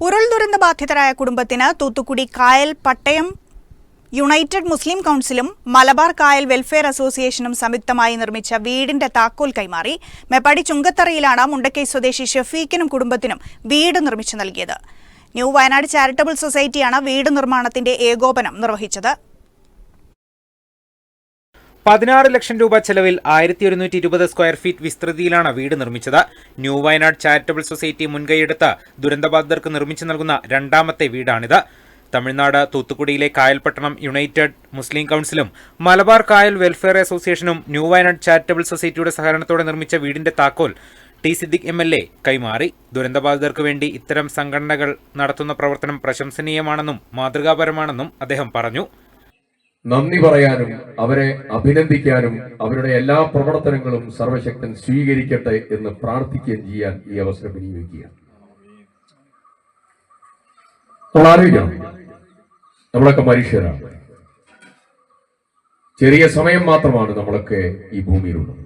ഉരുൾ ദുരന്ത ബാധിതരായ കുടുംബത്തിന് തൂത്തുക്കുടി കായൽ പട്ടയം യുണൈറ്റഡ് മുസ്ലിം കൗൺസിലും മലബാർ കായൽ വെൽഫെയർ അസോസിയേഷനും സംയുക്തമായി നിർമ്മിച്ച വീടിന്റെ താക്കോൽ കൈമാറി. മേപ്പാടി ചുങ്കത്തറയിലാണ് മുണ്ടക്കൈ സ്വദേശി ഷഫീഖിനും കുടുംബത്തിനും വീട് നിർമ്മിച്ചു നൽകിയത്. ന്യൂ വയനാട് ചാരിറ്റബിൾ സൊസൈറ്റിയാണ് വീട് നിർമ്മാണത്തിന്റെ ഏകോപനം നിർവഹിച്ചത്. പതിനാറ് ലക്ഷം രൂപ ചെലവിൽ ആയിരത്തി ഒരുന്നൂറ്റി ഇരുപത് സ്ക്വയർ ഫീറ്റ് വിസ്തൃതിയിലാണ് വീട് നിർമ്മിച്ചത്. ന്യൂ വയനാട് ചാരിറ്റബിൾ സൊസൈറ്റി മുൻകൈയെടുത്ത് ദുരന്തബാധിതർക്ക് നിർമ്മിച്ചു നൽകുന്ന രണ്ടാമത്തെ വീടാണിത്. തമിഴ്നാട് തൂത്തുക്കുടിയിലെ കായൽപട്ടണം യുണൈറ്റഡ് മുസ്ലിം കൗൺസിലും മലബാർ കായൽ വെൽഫെയർ അസോസിയേഷനും ന്യൂ വയനാട് ചാരിറ്റബിൾ സൊസൈറ്റിയുടെ സഹകരണത്തോടെ നിർമ്മിച്ച വീടിന്റെ താക്കോൽ T Siddique M L A കൈമാറി. ദുരന്തബാധിതർക്ക് വേണ്ടി ഇത്തരം സംഘടനകൾ നടത്തുന്ന പ്രവർത്തനം പ്രശംസനീയമാണെന്നും മാതൃകാപരമാണെന്നും അദ്ദേഹം പറഞ്ഞു. നന്ദി പറയാനും അവരെ അഭിനന്ദിക്കാനും അവരുടെ എല്ലാ പ്രവർത്തനങ്ങളും സർവശക്തൻ സ്വീകരിക്കട്ടെ എന്ന് പ്രാർത്ഥിക്കുകയും ചെയ്യാൻ ഈ അവസരം വിനിയോഗിക്കുക. നമ്മളൊക്കെ മനുഷ്യരാണ്. ചെറിയ സമയം മാത്രമാണ് നമ്മളൊക്കെ ഈ ഭൂമിയിലുള്ളത്.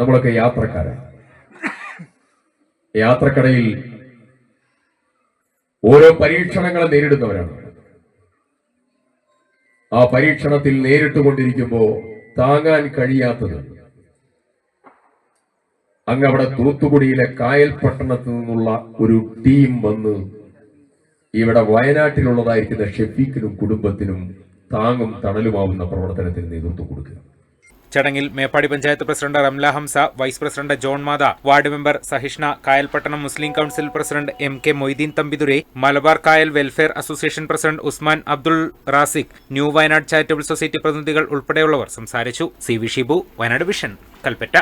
നമ്മളൊക്കെ യാത്രക്കാരാണ്. യാത്രക്കടയിൽ ഓരോ പരീക്ഷണങ്ങളെ നേരിടുന്നവരാണ്. ആ പരീക്ഷണത്തിൽ നേരിട്ട് കൊണ്ടിരിക്കുമ്പോൾ താങ്ങാൻ കഴിയാത്തത്. അങ്ങ് അവിടെ തൂത്തുകുടിയിലെ കായൽ പട്ടണത്തിൽ നിന്നുള്ള ഒരു ടീം വന്ന് ഇവിടെ വയനാട്ടിലുള്ളതായിരിക്കുന്ന ഷെഫീഖിനും കുടുംബത്തിനും താങ്ങും തണലുമാവുന്ന പ്രവർത്തനത്തിന് നേതൃത്വം കൊടുക്കുക. ചടങ്ങിൽ Meppadi panchayat president Ramla Hamsa vice president John Matha ward member Sahishna Kayalpattanam Muslim council president M K Moideen Thambidurai Malabar Kayal welfare association president Usman Abdul Raziq new Wayanad charitable society പ്രതിനിധികൾ ഉൾപ്പെടെയുള്ളവർ സംസാരിച്ചു. C V Shibu Wayanad vision Kalpetta.